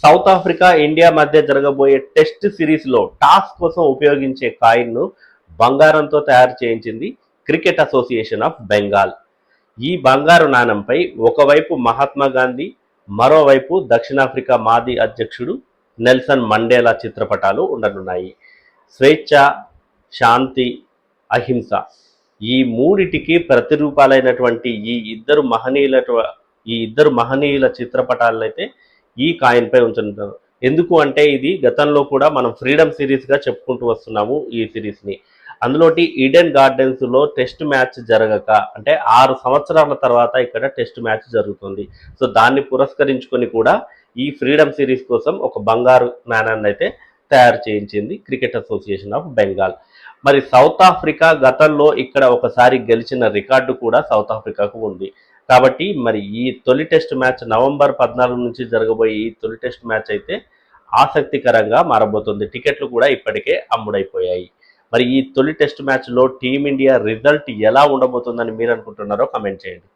South Africa India మధ్య జరగబోయే test సిరీస్లో టాస్ కోసం ఉపయోగించే కాయిన్ను బంగారంతో తయారు చేయించింది క్రికెట్ అసోసియేషన్ ఆఫ్ బెంగాల్. ఈ బంగారు నాణంపై ఒకవైపు మహాత్మా గాంధీ మరోవైపు దక్షిణాఫ్రికా మాజీ అధ్యక్షుడు నెల్సన్ మండేలా చిత్రపటాలు ఉండనున్నాయి. స్వేచ్ఛ శాంతి అహింస ఈ మూడిటికి ప్రతిరూపాలైనటువంటి ఈ ఇద్దరు మహనీయుల ఈ ఇద్దరు మహనీయుల చిత్రపటాలైతే ఈ కాయిన్ పై ఉంచుంటారు ఎందుకు అంటే ఇది గతంలో కూడా మనం ఫ్రీడమ్ సిరీస్గా చెప్పుకుంటూ వస్తున్నాము ఈ సిరీస్ని. అందులోటి ఈడెన్ గార్డెన్స్లో టెస్ట్ మ్యాచ్ జరగక అంటే ఆరు సంవత్సరాల తర్వాత ఇక్కడ టెస్ట్ మ్యాచ్ జరుగుతుంది. సో దాన్ని పురస్కరించుకొని కూడా ఈ ఫ్రీడమ్ సిరీస్ కోసం ఒక బంగారు నాణాన్ని అయితే తయారు చేయించింది క్రికెట్ అసోసియేషన్ ఆఫ్ బెంగాల్. మరి సౌత్ ఆఫ్రికా గతంలో ఇక్కడ ఒకసారి గెలిచిన రికార్డు కూడా సౌత్ ఆఫ్రికాకు ఉంది. కాబట్టి మరి ఈ తొలి టెస్ట్ మ్యాచ్ నవంబర్ పద్నాలుగు నుంచి జరగబోయే ఈ తొలి టెస్ట్ మ్యాచ్ అయితే ఆసక్తికరంగా మారబోతుంది. టికెట్లు కూడా ఇప్పటికే అమ్ముడైపోయాయి. మరి ఈ తొలి టెస్ట్ మ్యాచ్లో టీమిండియా రిజల్ట్ ఎలా ఉండబోతుందని మీరు అనుకుంటున్నారో కమెంట్ చేయండి.